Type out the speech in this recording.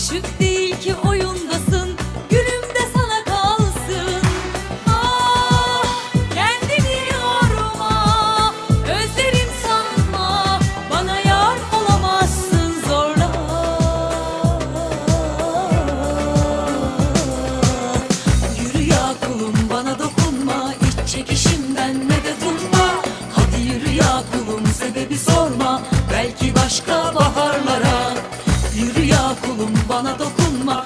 Aşık değil ki oyundasın Gülüm de sana kalsın. Ah kendini yorma Özlerim sanma Bana yar olamazsın zorla. Yürü ya kulum bana dokunma İç çekişimden ne medet Oğlum bana dokunma.